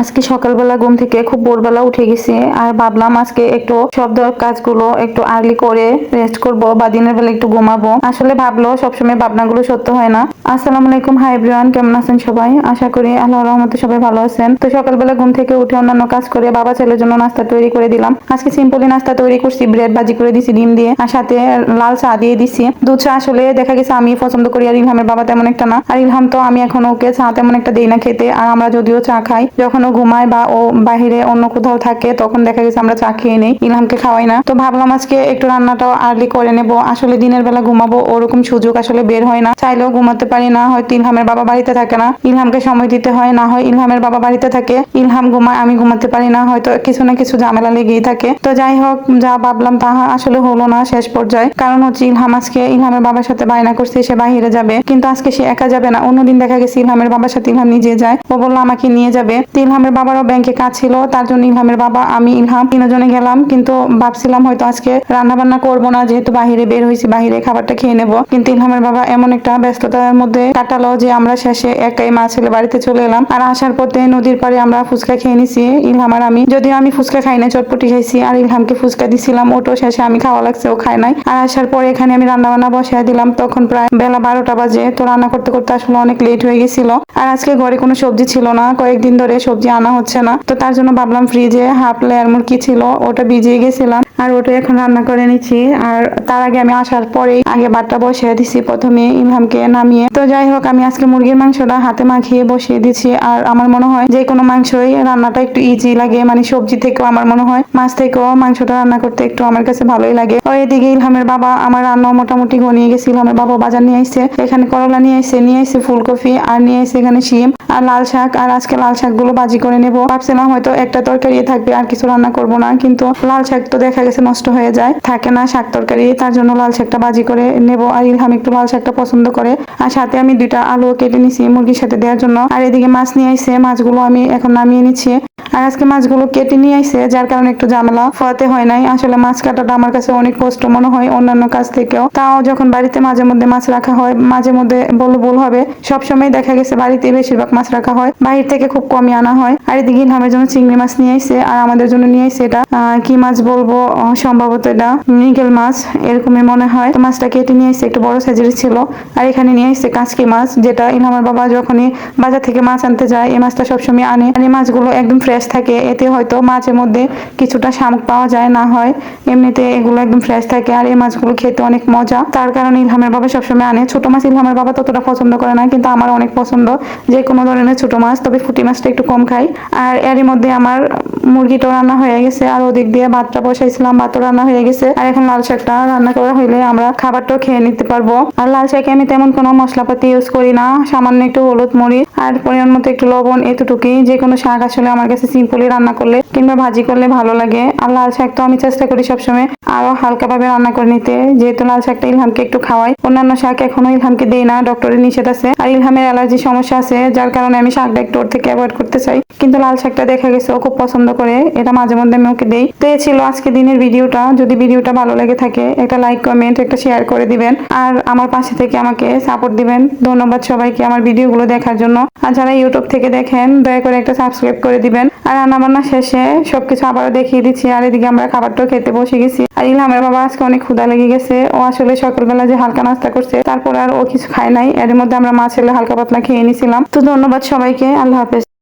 আজকে সকালবেলা ঘুম থেকে খুব ভোরবেলা উঠে গেছি আর ভাবলাম আজকে একটু শব্দ কাজগুলো একটু আর্লি করে রেস্ট করব বা দিনের বেলা একটু ঘুমাবো। আসলে ভাবলো সবসময় ভাবনাগুলো সত্য হয় না। আসসালামু আলাইকুম হাই এভরিওয়ান কেমন আছেন সবাই? আশা করি আল্লাহর রহমতে সবাই ভালো আছেন। তো সকালবেলা ঘুম থেকে উঠে অন্যান্য কাজ করে বাবা ছেলের জন্য নাস্তা তৈরি করে দিলাম। আজকে সিম্পলি নাস্তা তৈরি করছি ব্রেড ভাজি করে দিছি, ডিম দিয়ে, আর সাথে লাল চা দিয়ে দিছি। দুধ চা আসলে দেখা গেছে আমি পছন্দ করি আর ইলহামের বাবা তেমন একটা না। আর ইলহাম তো আমি এখন ওকে চা তেমন একটা দেই না খেতে। আর আমরা যদিও চা খাই, যখন ও ঘুমায় বা ও বাহিরে অন্য কোথাও থাকে, তখন দেখা গেছে আমরা চা খেয়ে নেই, ইলহামকে খাওয়াই না। তো ভাবলাম আজকে একটু রান্নাটাও আর্লি করে নেব। আসলে দিনের বেলা ঘুমাবো, ওরকম সুযোগ আসলে বের হয় না। চাইলেও ঘুমাতে পারি না হয়তো ইলহামের বাবা বাড়িতে থাকে না। ইলহামকে সময় দিতে হয়, না হয় ইলহামের বাবা বাড়িতে থাকে। ইলহাম ঘুমায়, আমি ঘুমাতে পারি না, হয়তো কিছু না কিছু ঝামেলা লেগেই থাকে। তো যাই হোক, যা ভাবলাম তাহা আসলে হলো না শেষ পর্যায়ে। কারণ হচ্ছে ইলহাম আজকে ইলহামের বাবার সাথে বায়না করছে, সে বাহিরে যাবে। কিন্তু আজকে সে একা যাবে না। অন্যদিন দেখা গেছে ইলহামের বাবার সাথে ইলহাম নিজে যায়। ও বলল, আমাকে নিয়ে যাবে। তো ইলহামের বাবারও ব্যাংকে কাজ ছিল, তার জন্য ইলহামের বাবা, আমি, ইলহাম তিনজনে গেলাম, কিন্তু ভাবছিলাম হয়তো আজকে রান্না বান্না করব না, যেহেতু বাহিরে বের হয়েছি বাহিরে খাবারটা খেয়ে নেব। কিন্তু ইলহামের বাবা এমন একটা ব্যস্ততার মধ্যে কাটালো যে আমরা শেষে একাই মা ছেলে বাড়িতে চলে এলাম। আর আসার পথে নদীর পাড়ে আমরা ফুচকা খেয়ে নিছি। ইলহাম আর আমি, যদিও আমি ফুচকা খাই না চটপটি খাইছি, আর ইলহামকে ফুচকা দিছিলাম, ওটো শেষে আমি খাওয়া লাগছে, ও খায় নাই। আর আসার পরে এখানে আমি রান্না বান্না বসিয়ে দিলাম, তখন প্রায় বেলা বারোটা বাজে, তো রান্না করতে করতে আসলে অনেক লেট হয়ে গেছিল। আর আজকে ঘরে কোনো সবজি ছিল না, কয়েকদিন ধরে সবজি আনা হচ্ছে না। তো তার জন্য ভাবলাম ফ্রিজে হাফ লেয়ার মুরগি ছিল, ওটা ভিজিয়ে গেছিলাম। আর ওটা এখন রান্না করে নিচ্ছি। আর তার আগে আমি আসার পরেই আগে ভাতটা বসিয়ে দিছি। প্রথমে ইলহামকে নামিয়ে। তো যাই হোক, আমি আজকে মুরগির মাংসটা হাতে মাখিয়ে বসিয়ে দিচ্ছি। আর আমার মনে হয় যে কোনো মাংসই রান্নাটা একটু ইজি লাগে। মানে সবজি থেকেও আমার মনে হয়, মাছ থেকেও মাংসটা রান্না করতে একটু আমার কাছে ভালোই লাগে। ওই এদিকে ইলহামের বাবা, আমার রান্না মোটামুটি ঘনিয়ে গেছে। ইলহামের বাবা বাজার নিয়ে আসছে এখানে করলা নিয়ে আসছে নিয়ে আসছে ফুলকপি, আর নিয়ে আসছে এখানে শিম, আর লাল শাক। আর আজকে লাল শাকগুলো ভাজি করে নেব। ভাবছিলাম হয়তো একটা তরকারি থাকবে, আর কিছু রান্না করব না। কিন্তু লাল শাক তো দেখা গেছে, নষ্ট হয়ে যায়। থাকে না শাক তরকারি, তার জন্য লাল শাকটা ভাজি করে নেব। আর ইলহাম একটু লাল শাকটা পছন্দ করে। আর সাথে আমি দুইটা আলু কেটে নিছি মুরগির সাথে দেওয়ার জন্য। আর এদিকে মাছ নিয়ে আসছে মাছগুলো আমি এখন নামিয়ে নিচ্ছি। আর আজকে মাছগুলো কেটে নিয়ে আসছে যার কারণে একটু ঝামেলা। ফোয়াতে হয় নাই। আসলে মাছ কাটাটা আমার কাছে অনেক কষ্ট মনে হয় অন্যান্য কাজ থেকেও। তাও যখন বাড়িতে মাঝে মধ্যে মাছ রাখা হয়, মাঝে মধ্যে বলব ভুল হবে। সবসময় দেখা গেছে বাড়িতে বেশিরভাগ মাছ রাখা হয়। বাহির থেকে খুব কমই আনা হয়। আর এদিকে ইলহামের জন্য চিংড়ি মাছ নিয়ে আসছে আর আমাদের জন্য নিয়ে আসছে এটা কি মাছ বলব? সম্ভবত এটা নিগেল মাছ, এরকমই মনে হয়। মাছটা কেটে নিয়ে আসছে একটু বড় সাইজের ছিল। আর এখানে নিয়ে আসছে কাঁচকি মাছ, যেটা ইলহামের বাবা যখনই বাজার থেকে মাছ আনতে যায়, এই মাছটা সবসময় আনে। আর এই মাছগুলো একদম ফ্রেশ থাকে। এতে হয়তো মাছের মধ্যে কিছুটা শামুক পাওয়া যায়, না হয় এমনিতে এগুলো একদম ফ্রেশ থাকে। আর এই মাছগুলো খেতে অনেক মজা। তার কারণে ইলহামের বাবা সবসময় আনে। ছোট মাছ ইলহামের বাবা ততটা পছন্দ করে না, কিন্তু আমার অনেক পছন্দ। যে কোনো ধরনের ছোট মাছ, তবে ফুটি মাছটা একটু কম খাই। আর এরই মধ্যে আমার মুরগিটাও রান্না হয়ে গেছে। আর ওদিক দিয়ে ভাতটা বসাইছিলাম। ভাতও রান্না হয়ে গেছে, আর এখন লাল শাকটা রান্না করা হইলে আমরা খাবারটাও খেয়ে নিতে পারব। আর লাল শাকে আমি তেমন কোনো মশলাপাতি ইউজ করি না, সামান্য একটু হলুদ মরিচ আর পরিমাণ মতো একটু লবণ, এতটুকুই। যে কোনো শাক আসলে আমার কাছে সিম্পলি রান্না করলে কিংবা ভাজি করলে ভালো লাগে। আর লাল শাক তো আমি চেষ্টা করি সবসময় আরও হালকা ভাবে রান্না করে নিতে। যেহেতু লাল শাকটা ইলহামকে একটু খাওয়াই, অন্যান্য শাক এখনও ইলহামকে দেই না ডক্টরের নিষেধ আছে। আর ইলহামের অ্যালার্জি সমস্যা আছে, যার কারণে আমি শাকটা একটু ওর থেকে অ্যাভয়েড করতে চাই। কিন্তু লাল শাকটা দেখা গেছে ও খুব পছন্দ করে, এটা মাঝে মধ্যে আমি ওকে দেই। তো এ ছিল আজকে দিনের ভিডিওটা। যদি ভিডিওটা ভালো লেগে থাকে, একটা লাইক কমেন্ট একটা শেয়ার করে দিবেন। আর আমার পাশে থেকে আমাকে সাপোর্ট দিবেন। ধন্যবাদ সবাইকে আমার ভিডিওগুলো দেখার জন্য। আর যারা ইউটিউব থেকে দেখেন, দয়া করে একটা সাবস্ক্রাইব করে দিবেন। আর রান্নাবান্না শেষে সবকিছু আবারও দেখিয়ে দিচ্ছি। আর এদিকে আমরা খাবারটাও খেতে বসে গেছি। আর ইলহামের বাবা আজকে অনেক ক্ষুদা লেগে গেছে। ও আসলে সকালবেলা যে হালকা নাস্তা করছে, তারপর আর ও কিছু খায় নাই। এর মধ্যে আমরা মা ছেলে হালকা পাতলা খেয়ে নিছিলাম। তো ধন্যবাদ সবাইকে। আল্লাহ হাফেজ।